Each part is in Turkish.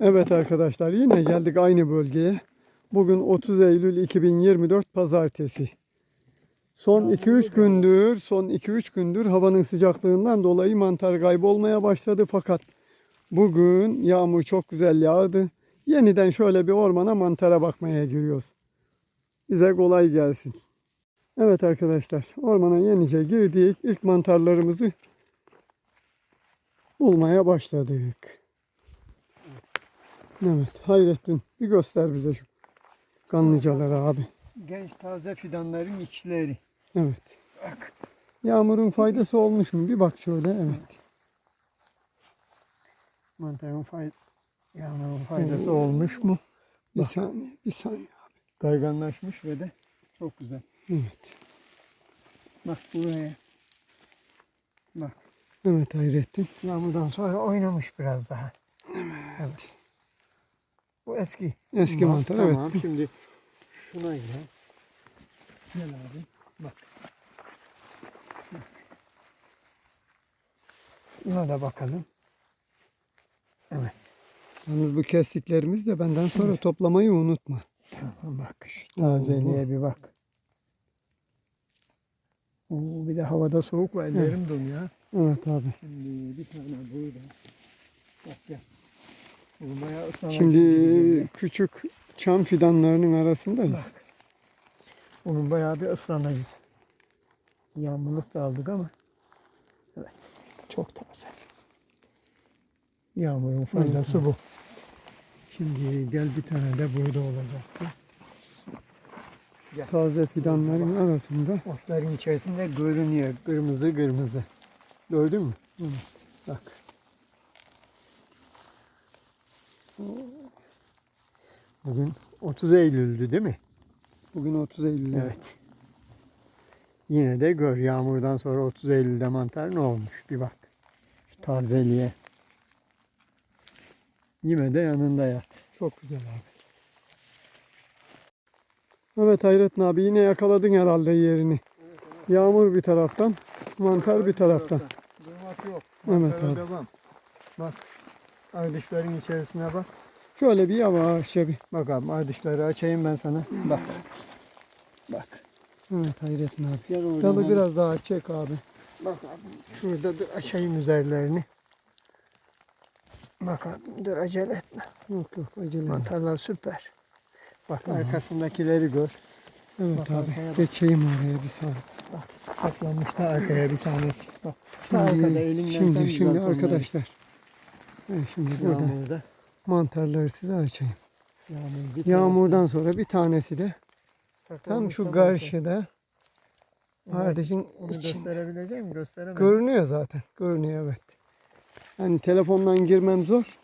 Evet arkadaşlar yine geldik aynı bölgeye. Bugün 30 Eylül 2024 Pazartesi. Son 2-3 gündür, son 2-3 gündür havanın sıcaklığından dolayı mantar kaybolmaya başladı fakat bugün yağmur çok güzel yağdı. Yeniden şöyle bir ormana mantara bakmaya giriyoruz. Bize kolay gelsin. Evet arkadaşlar, ormana yenice girdik. İlk mantarlarımızı bulmaya başladık. Evet, Hayrettin bir göster bize şu kanlıcaları abi. Genç taze fidanların içleri. Evet. Yağmurun faydası olmuş mu? Bir bak şöyle. Evet. Mantarın fay yağmurun faydası olmuş mu? Bir Bak. saniye, bir saniye. Kayganlaşmış ve de çok güzel. Evet. Bak buraya. Bak Evet Hayrettin. yağmurdan sonra oynamış biraz daha. Evet. Bu eski. Eski Bak, mantar Tamam evet. şimdi şuna gel. Gel abi. Bak. Buna da bakalım. Evet. Yalnız bu kestiklerimiz de benden sonra toplamayı unutma. Tamam bak şu tazeliğe bir bak. Oo, bir de havada soğuk var ellerim donuyor. Evet abi. Şimdi bir tane burada. Bak gel. Şimdi küçük çam fidanlarının arasındayız. Bak. Onun bayağı bir ıslanacağız. Yağmurluk da aldık ama. Evet. Çok taze. Yağmurun faydası bu. Şimdi gel bir tane de burada olacaktı. Taze fidanların arasında. Otların içerisinde görünüyor. Kırmızı kırmızı. Gördün mü? Evet. Bak. Bugün 30 Eylül'dü değil mi? Bugün 30 Eylül. Evet. Yine de gör yağmurdan sonra 30 Eylül'de mantar ne olmuş bir bak. Şu tazeliğe. Yine de yanında yat. Çok güzel abi. Evet Hayrettin abi yine yakaladın herhalde yerini. Yağmur bir taraftan, mantar bir taraftan. Durmak yok. Evet Mantara abi. devam. Bak. Ardışların içerisine bak. Şöyle bir yavaşça bir. Bak abi ardışları açayım ben sana. Bak. Bak. Evet Hayrettin abi. Gel Dalı biraz daha çek abi. Bak abi şurada dur açayım üzerlerini. Bak abi dur acele etme. Yok yok acele etme. Mantarlar süper. Bak Tamam. arkasındakileri gör. Evet Bak abi. Geçeyim oraya bir saniye. Bak saklanmış da arkaya bir tanesi. Bak arkada Şimdi, elinden sen şimdi, şimdi arkadaşlar. Ben şimdi burada Yağmurda. Mantarları size açayım. Yağmur Yağmurdan sonra bir tanesi de tam şu da karşıda ardışın gösterebilecek miyim? Gösteremem. Görünüyor zaten. Görünüyor evet. Hani telefondan girmem zor.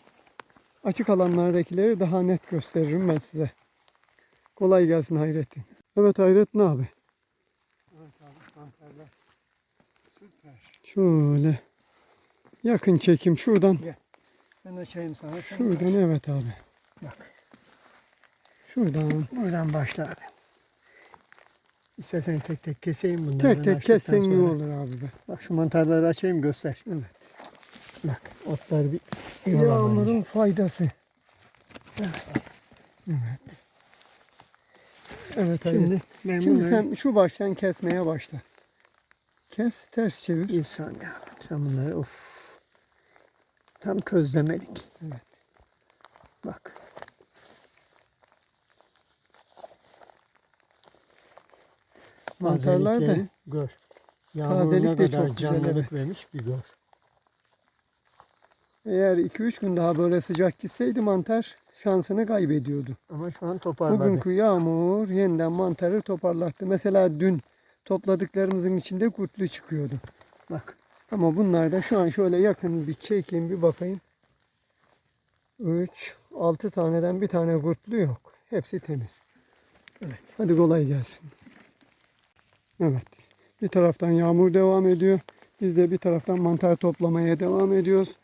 Açık alanlardakileri daha net gösteririm ben size. Kolay gelsin Hayrettin. Evet Hayrettin abi. Evet abi mantarlar. Süper. Şöyle yakın çekim şuradan. Ben açayım sana. Sen Şuradan evet abi. Bak. Şuradan. Buradan başla abi. İstersen tek tek keseyim bunları. Tek tek kessen iyi olur abi be. Bak şu mantarları açayım göster. Evet. Bak otlar bir Yağmurun faydası. Evet. Evet Hayrettin. Şimdi ben Şimdi sen şu baştan kesmeye başla. Kes, ters çevir. insan ya. Sen bunları of. Tam közlemelik. Evet. Bak. Mantarlar da gör. Yağmur Tazelik ne de kadar çok güzel, canlılık evet. vermiş bir gör. eğer 2-3 gün daha böyle sıcak gitseydi mantar şansını kaybediyordu. Ama şu an toparladı. Bugünkü yağmur yeniden mantarı toparlattı. Mesela dün topladıklarımızın içinde kurtlu çıkıyordu. Bak. Ama bunlar da şu an şöyle yakın bir çekeyim bir bakayım. 3, 6 taneden bir tane kurtlu yok. Hepsi temiz. Evet. Hadi kolay gelsin. Evet. Bir taraftan yağmur devam ediyor. Biz de bir taraftan mantar toplamaya devam ediyoruz.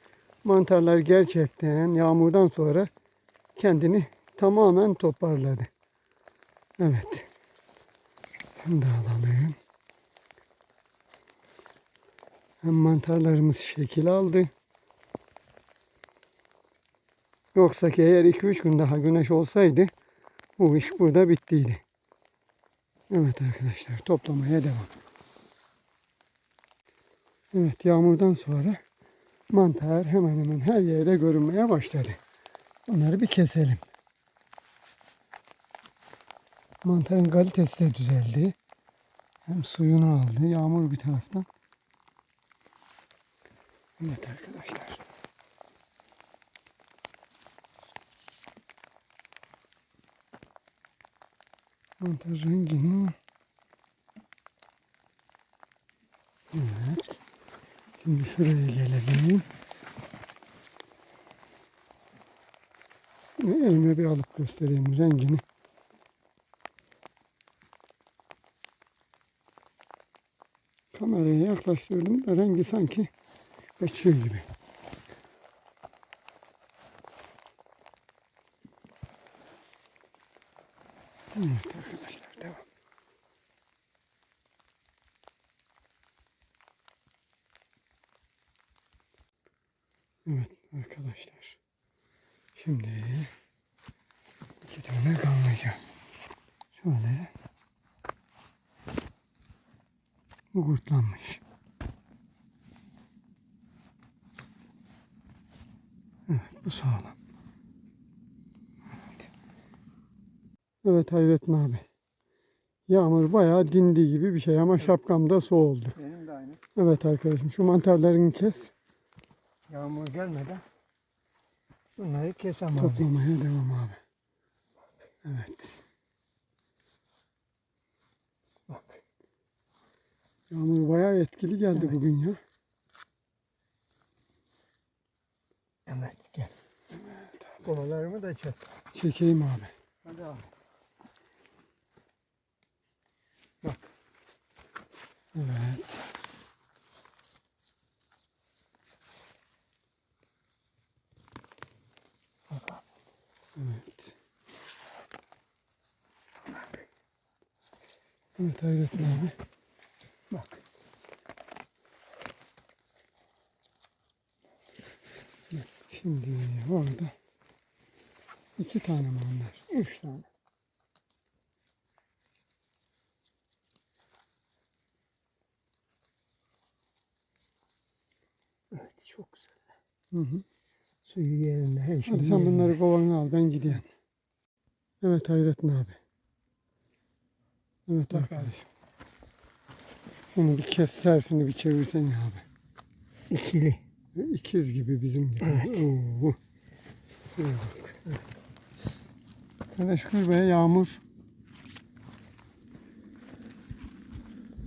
Mantarlar gerçekten yağmurdan sonra kendini tamamen toparladı. Evet. Şimdi alalım. Hem mantarlarımız şekil aldı. Yoksa ki eğer 2-3 gün daha güneş olsaydı bu iş burada bittiydi. Evet arkadaşlar toplamaya devam. Evet yağmurdan sonra mantar hemen hemen her yerde görünmeye başladı. Bunları bir keselim. Mantarın kalitesi de düzeldi. Hem suyunu aldı. Yağmur bir taraftan. Evet arkadaşlar. Mantar rengini Evet. Şimdi şuraya gelelim. Elime bir alıp göstereyim rengini. Kameraya yaklaştırdım da rengi sanki kaçıyor gibi. Evet arkadaşlar devam. Evet arkadaşlar. Şimdi iki tane kalmayacak. Şöyle. Bu kurtlanmış. Evet bu sağlam. Evet. Evet Hayrettin abi. Yağmur bayağı dindi gibi bir şey ama şapkamda su oldu. Benim de aynı. Evet arkadaşım şu mantarlarını kes. Yağmur gelmeden bunları kesem abi. Toplamaya devam abi. Evet. Yağmur bayağı etkili geldi Evet. bugün ya. Evet gel. Kovalarımı da çek. Çekeyim abi. Hadi abi. Bak. Evet. Evet. Evet Hayrettin abi. Bak. Şimdi orada iki tane mi onlar? Üç tane. Evet çok güzel. Hı hı. Suyu yerinde her şey Hadi sen yerinde. bunları kovanına al ben gideyim. Evet Hayrettin abi. Evet Bak abi. arkadaşım. Bunu bir kes tersini bir çevirsene abi. İkili. İkiz gibi bizim gibi. Evet. Oo. Bak. Hele şükür be yağmur.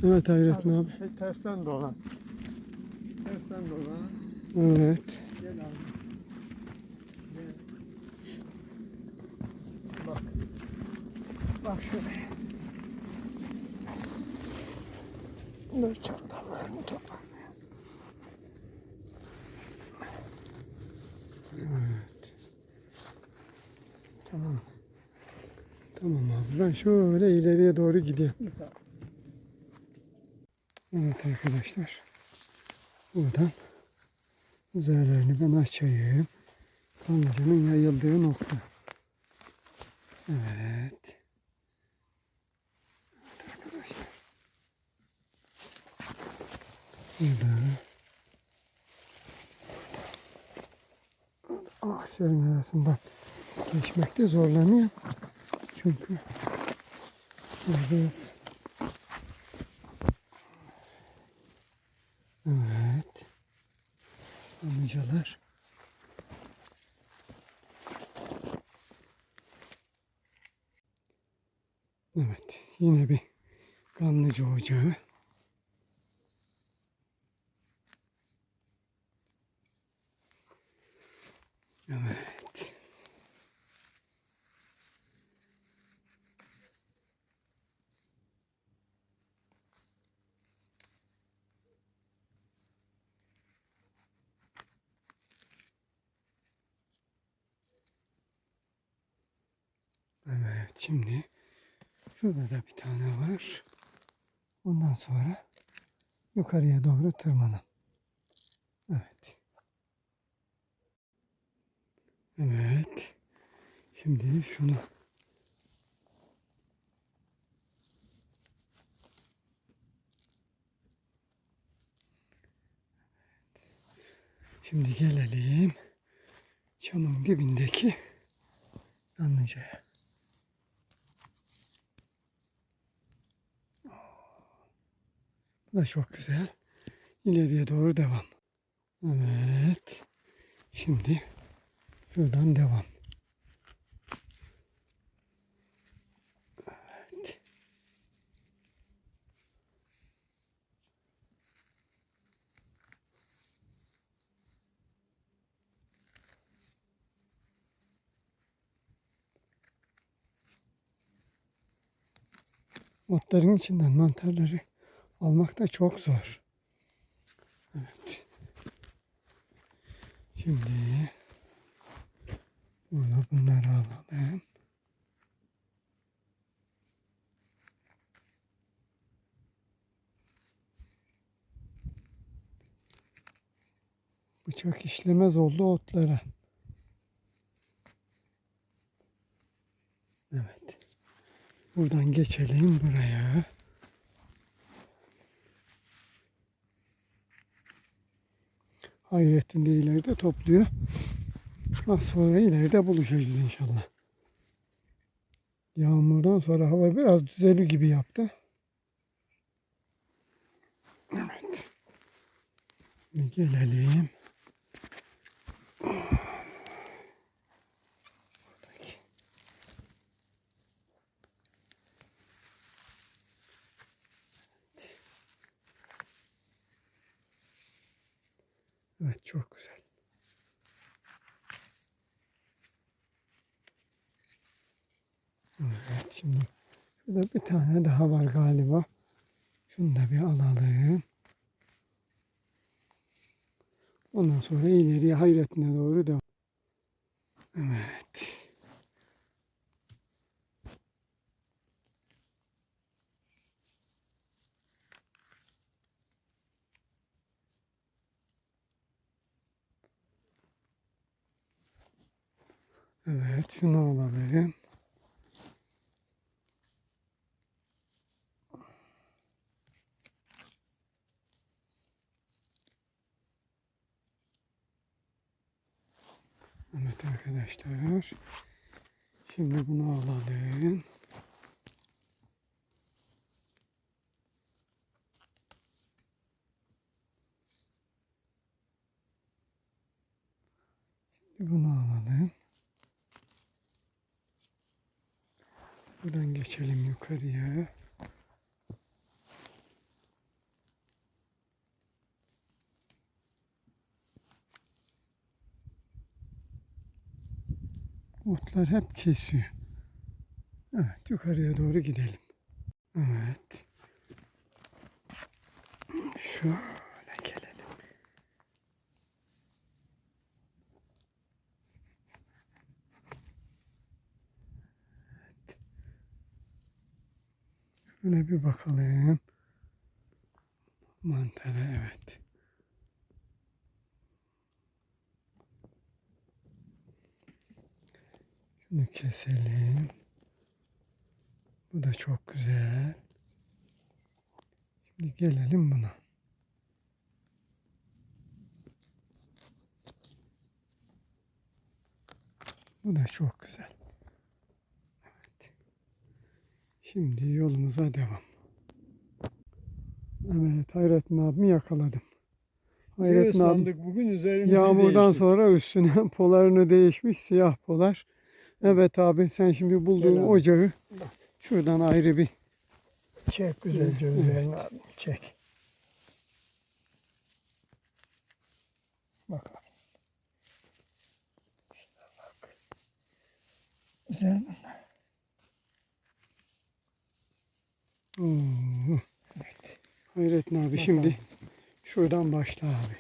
Evet Hayrettin abi. Şey tersten dolan. Tersten dolan. Evet. Gel abi. Gel. Bak. Bak şuraya. Dur çantalarımı topla. Evet. Tamam. Ben şöyle ileriye doğru gideyim. Evet arkadaşlar. Buradan üzerlerini ben açayım. Kanlıcanın yayıldığı nokta. Evet. Evet arkadaşlar. Burada. Ağaçların arasından geçmekte zorlanıyor. Çünkü buradayız. Evet. Amcalar. Evet. Yine bir kanlıca ocağı. Evet. Evet şimdi şurada da bir tane var. Ondan sonra yukarıya doğru tırmanalım. Evet. Evet. Şimdi şunu Şimdi gelelim çamın dibindeki Danlıca'ya. Bu da çok güzel. İleriye doğru devam. Evet. Şimdi şuradan devam. Evet. Otların içinden mantarları almak da çok zor. Evet. Şimdi burada bunları alalım. Bıçak işlemez oldu otlara. Evet. Buradan geçelim buraya. Hayrettin de ileride topluyor. Az sonra ileride buluşacağız inşallah. Yağmurdan sonra hava biraz düzelir gibi yaptı. Evet. Gelelim. Evet çok güzel. Evet şimdi şurada bir tane daha var galiba. Şunu da bir alalım. Ondan sonra ileriye Hayrettin'e doğru devam. Evet. Evet şunu alalım. Evet arkadaşlar. Şimdi bunu alalım. Şimdi bunu alalım. Buradan geçelim yukarıya. Otlar hep kesiyor. Evet yukarıya doğru gidelim. Evet. Şöyle Şöyle bir bakalım. Mantara evet. Şunu keselim. Bu da çok güzel. Şimdi gelelim buna. Bu da çok güzel. Evet. Şimdi yolumuza devam. Evet Hayrettin abimi yakaladım. Hayrettin sandık bugün üzerimizi Yağmurdan değişti. sonra üstüne polarını değişmiş siyah polar. Evet abi sen şimdi bulduğun Gel abi. ocağı Bak. şuradan ayrı bir Çek güzelce Evet. üzerine abi. Çek. Bak abi. Şuna bak. Üzerine. Oo. Evet. Hayrettin abi Bak şimdi şuradan başla abi.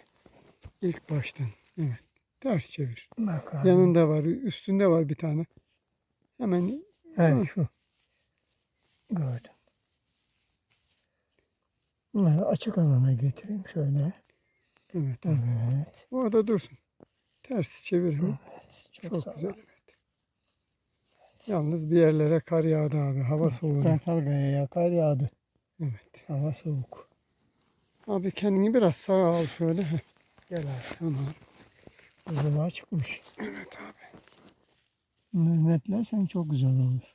İlk baştan. Evet. Ters çevir. Bak abi. Yanında var, üstünde var bir tane. Hemen He şu. Gördüm. Bunları açık alana getireyim şöyle. evet abi. Evet. Orada dursun. Ters çevirme. Evet, çok, Çok güzel. Yalnız bir yerlere kar yağdı abi. Hava soğudu. Kartalgaya ya kar yağdı. Evet. Hava soğuk. Abi kendini biraz sağa al şöyle. Gel abi. Tamam. Kızılağa çıkmış. Evet abi. Netlersen çok güzel olur.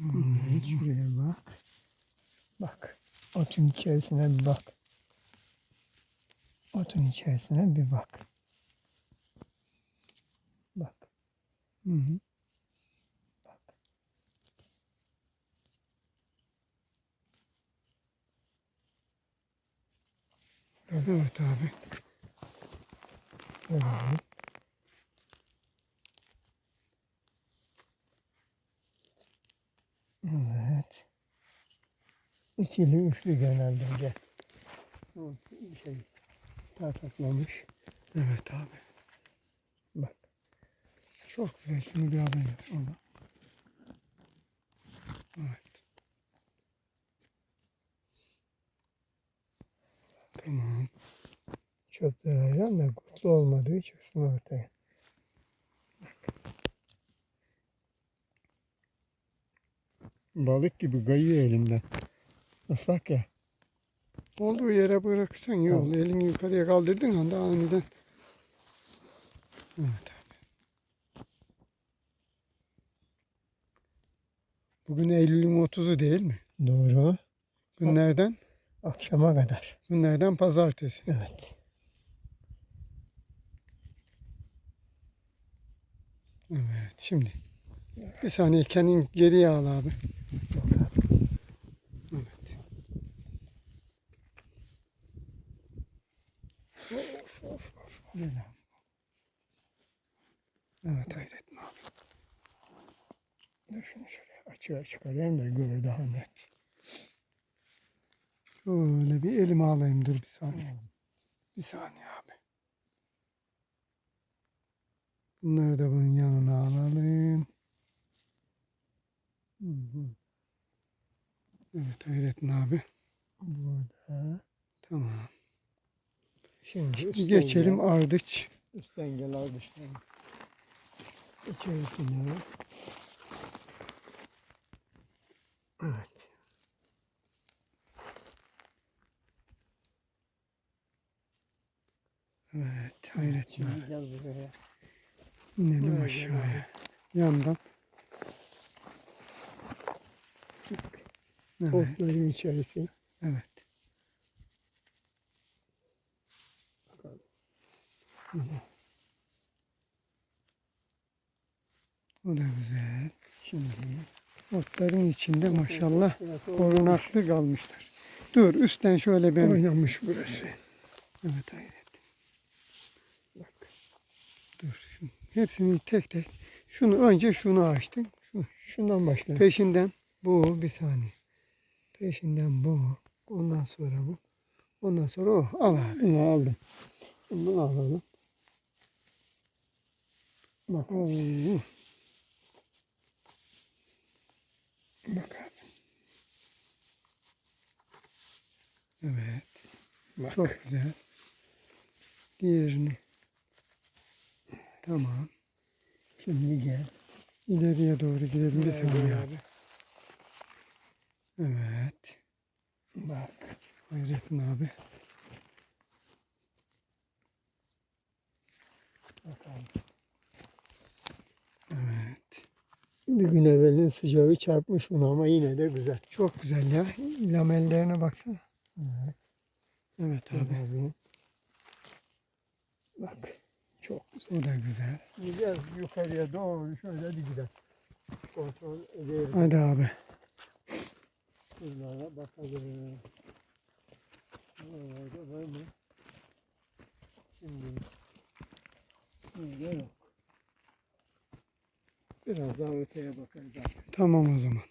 Evet, şuraya bak. Bak. Otun içerisine bir bak. Otun içerisine bir. Bak. Hı hı. Evet abi. Abi. Evet. İkili üçlü genelde. O Şey, tartaklamış. Evet abi. Çok güzel. Şunu bir alayım. Şunu. Evet. Tamam. Çöpler ayıran da kutlu olmadığı çıksın ortaya. Balık gibi kayıyor elimden. Islak ya. Olduğu yere bırakırsan iyi olur. Elini yukarıya kaldırdın anda aniden. Evet Bugün Eylül'ün 30'u değil mi? Doğru. Günlerden? Akşama kadar. Günlerden pazartesi. Evet. Evet şimdi. Bir saniye kendin geriye al abi. Evet. Gel abi. Evet hayretme abi. Dur şunu açığa çıkarayım da gör daha net. Şöyle bir elime alayım dur bir saniye. Bir saniye abi. Bunları da bunun yanına alalım. Evet Hayrettin abi. Burada. Tamam. Şimdi Geçelim Gel. ardıç. Üstten gel al dıştan. İçerisine. Evet. Evet. Şimdi gel buraya. İnelim Buraya aşağıya. Yandan. Evet. Otların içerisi. Evet. Yine. O da güzel. Şimdi. Otların içinde maşallah korunaklı kalmışlar. Dur üstten şöyle ben. Oynamış burası. Evet Hayrettin. Bak. Dur. Şunu. Hepsini tek tek. Şunu önce şunu açtın. Şu. Şundan başla. Peşinden bu bir saniye. Peşinden bu. Ondan sonra bu. Ondan sonra o. Al abi. Bunu aldım. Bunu alalım. Bak, Oo. Bak abi. Evet. Bak. Çok güzel. Diğerini. Tamam. Şimdi gel. İleriye doğru gidelim bir saniye abi. Evet. Bak. Hayrettin abi. Bak abi. Evet. Bir gün evvelin sıcağı çarpmış bunu ama yine de güzel. Çok güzel ya. Lamellerine baksana. Evet. Evet abi. Abi. Bak. Çok güzel. O da güzel. Güzel yukarıya doğru şöyle bir gidelim. Kontrol edelim. Hadi abi. Şunlara bakalım. Buralarda var mı? Şimdi. Yok. Biraz daha öteye bakarız. Tamam o zaman.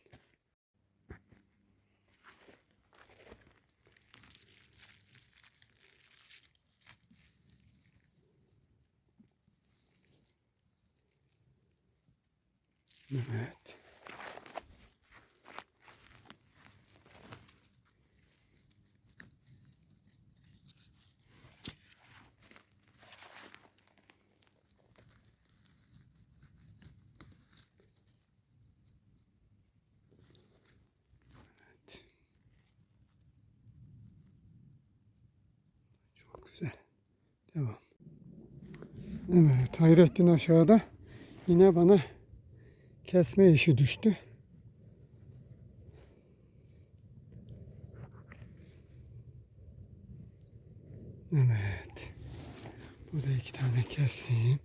Evet. Hayrettin aşağıda yine bana kesme işi düştü. Evet. Burada iki tane keseyim.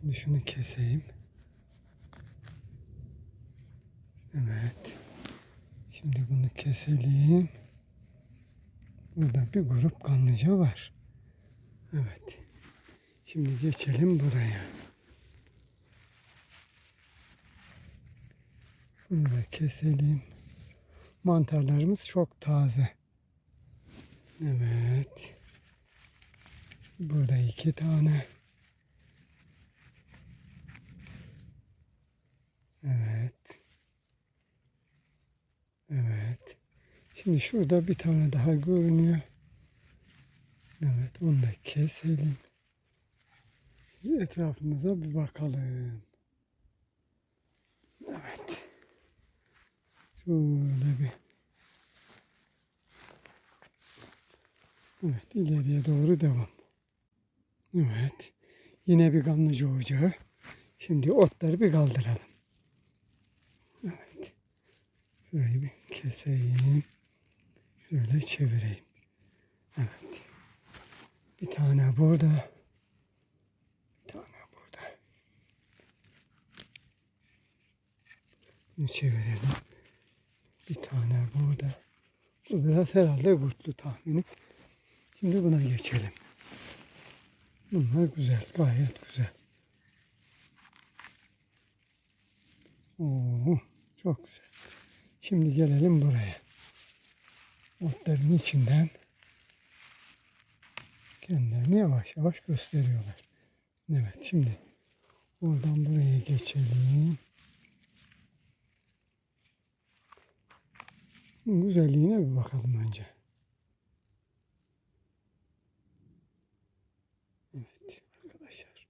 Şimdi şunu keseyim. Evet. Şimdi bunu keselim. Burada bir grup kanlıca var. Evet. Şimdi geçelim buraya. Bunu da keselim. Mantarlarımız çok taze. Evet. Burada iki tane. Evet. Evet. Şimdi şurada bir tane daha görünüyor. Evet onu da keselim. Etrafımıza bir bakalım. Evet. Şöyle bir. Evet ileriye doğru devam. Evet. Yine bir gamlıcı ocağı. Şimdi otları bir kaldıralım. Evet. Şurayı bir keseyim. Şöyle çevireyim. Evet. Bir tane burada. Bir tane burada. Bunu çevirelim. Bir tane burada. Bu biraz herhalde kurtlu tahmini. Şimdi buna geçelim. Bunlar güzel. Gayet güzel. Oo, çok güzel. Şimdi gelelim buraya. Otların içinden kendilerini yavaş yavaş gösteriyorlar. Evet şimdi oradan buraya geçelim. Güzelliğine bir bakalım önce. Evet arkadaşlar.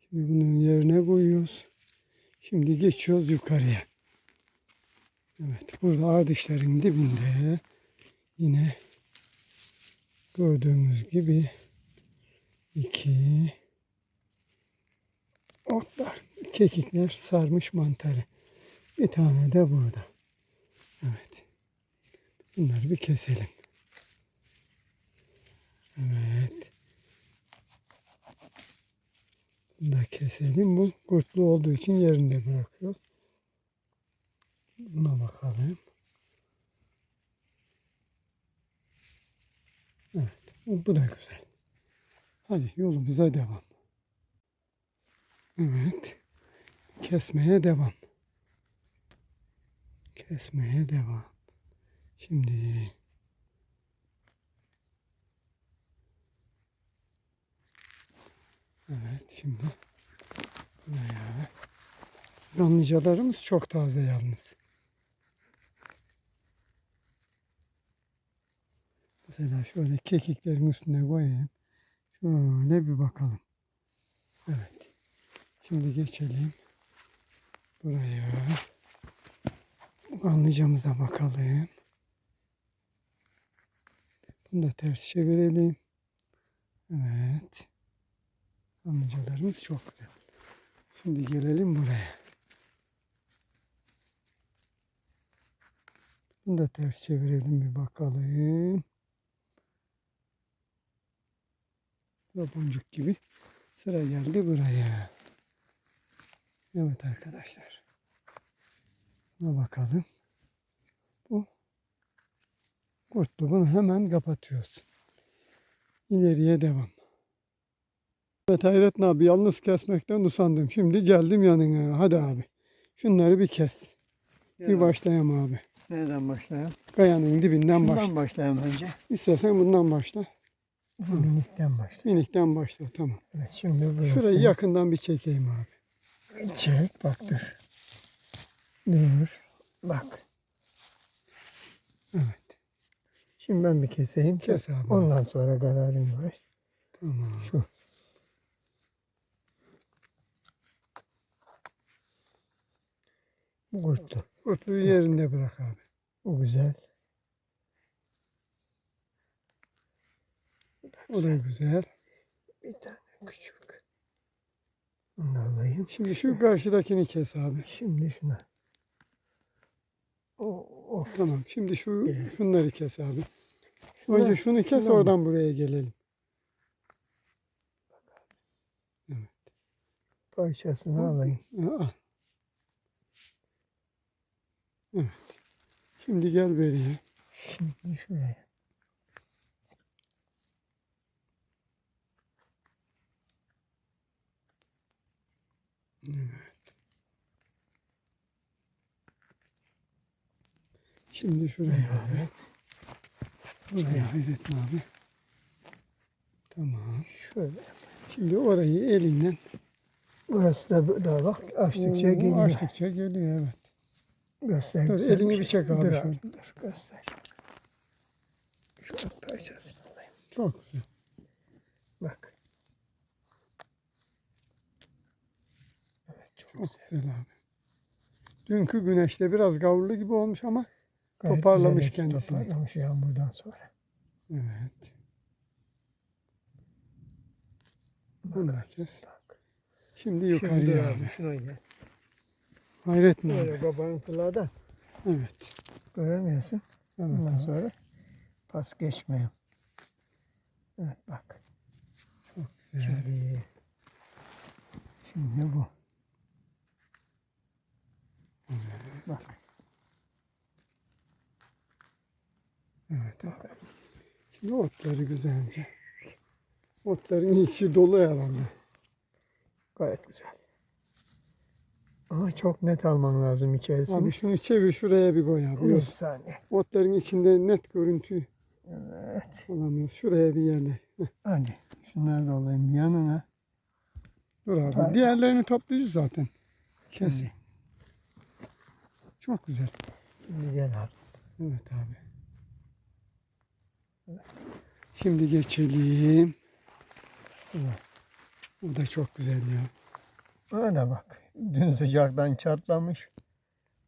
Şimdi bunun yerine koyuyoruz. Şimdi geçiyoruz yukarıya. Evet burada ardışların dibinde yine gördüğümüz gibi iki otlar, kekikler sarmış mantarı. Bir tane de burada. Bunları bir keselim. Evet. Bunu da keselim. Bu kurtlu olduğu için yerinde bırakıyoruz. Buna bakalım. Evet. Bu da güzel. Hadi yolumuza devam. Evet. Kesmeye devam. Kesmeye devam. Şimdi Evet şimdi buraya Damlıcalarımız çok taze yalnız. Mesela şöyle kekiklerin üstüne koyayım. Şöyle bir bakalım. Evet. Şimdi geçelim. Buraya. Kanlıcamıza bakalım. Bunu da ters çevirelim. Evet. Kanlıcalarımız çok güzel. Şimdi gelelim buraya. Bunu da ters çevirelim bir bakalım. Ve boncuk gibi sıra geldi buraya. Evet arkadaşlar. Buna bakalım. Bu kurtlu. Bunu hemen kapatıyoruz. İleriye devam. Evet Hayrettin abi yalnız kesmekten usandım. Şimdi geldim yanına. Hadi abi. Şunları bir kes. Bir başlayalım abi. Nereden başlayalım? Kayanın dibinden Şundan başla. başlayalım önce. İstersen bundan başla. Bu minikten başlayalım. Minikten başla tamam. Evet şimdi burası. Şurayı yakından bir çekeyim abi. Çek bak dur. Dur. Bak. Evet. Şimdi ben bir keseyim. Kes abi. Ondan sonra kararım var. Tamam. Şu. Bu. Kurtluğu yerinde bırak abi. Bu güzel. O da güzel. Bir tane küçük. Bunu alayım. Şimdi şu karşıdakini kes abi. Şimdi şuna. O, o. Tamam. Şimdi şu Evet. şunları kes abi. Şuna- Önce şunu kes şuna mı? oradan buraya gelelim. Parçasını alayım. Aa. Evet. Şimdi gel beriye. Şimdi şuraya. Şimdi şuraya abi. Buraya Hayrettin abi. Tamam. Şöyle. Şimdi orayı elinden Burası da bu- da bak açtıkça Oo, geliyor. Açtıkça geliyor evet. Göster. Dur, elini bir şey. çek abi Dur şöyle. Dur göster. Şu alt parçasını alayım. Çok güzel. Bak. Evet çok, Çok güzel. güzel abi. Dünkü güneşte biraz gavurlu gibi olmuş ama Gayet toparlamış kendisini. Toparlamış yağmurdan sonra. evet. Bunu da kes. Şimdi Şimdi dur yukarıya abi şuna gel. Hayrettin abi. Böyle babanın kulağı Evet. göremiyorsun. Evet Ondan abi. sonra pas geçmeyin. Evet bak. Güzel. Şimdi, şimdi bu. Bak. Evet abi. Şimdi otları güzelce. Otların içi dolu herhalde. Gayet güzel. Ama çok net alman lazım içerisini. Abi şunu çevir şuraya bir koy abi. bir saniye. Otların içinde net görüntü Evet. alamıyoruz. Şuraya bir yerle. Hadi. Şunları da alayım yanına. Dur abi. Tamam. Diğerlerini toplayacağız zaten. Kes. Çok güzel. şimdi gel abi. Evet abi. Şimdi geçelim. Bu da çok güzel ya. Da bak. Dün sıcaktan çatlamış.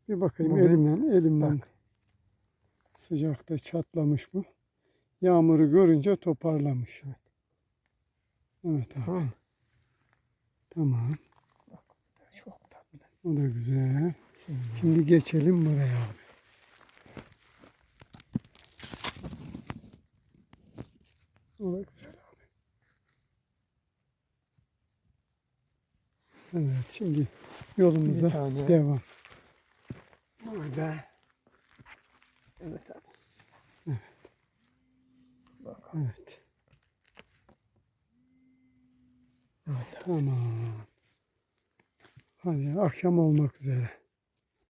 Bir bakayım Bugün- elimden elimden. Bak. Sıcakta çatlamış bu. Yağmuru görünce toparlamış. Evet abi. Tamam. Tamam. Çok tatlı. O da güzel. Şimdi. Şimdi geçelim buraya abi. Abi. Evet şimdi yolumuza tane. devam. Burada. Evet abi. Bak. Evet. Evet. Tamam. Hadi akşam olmak üzere.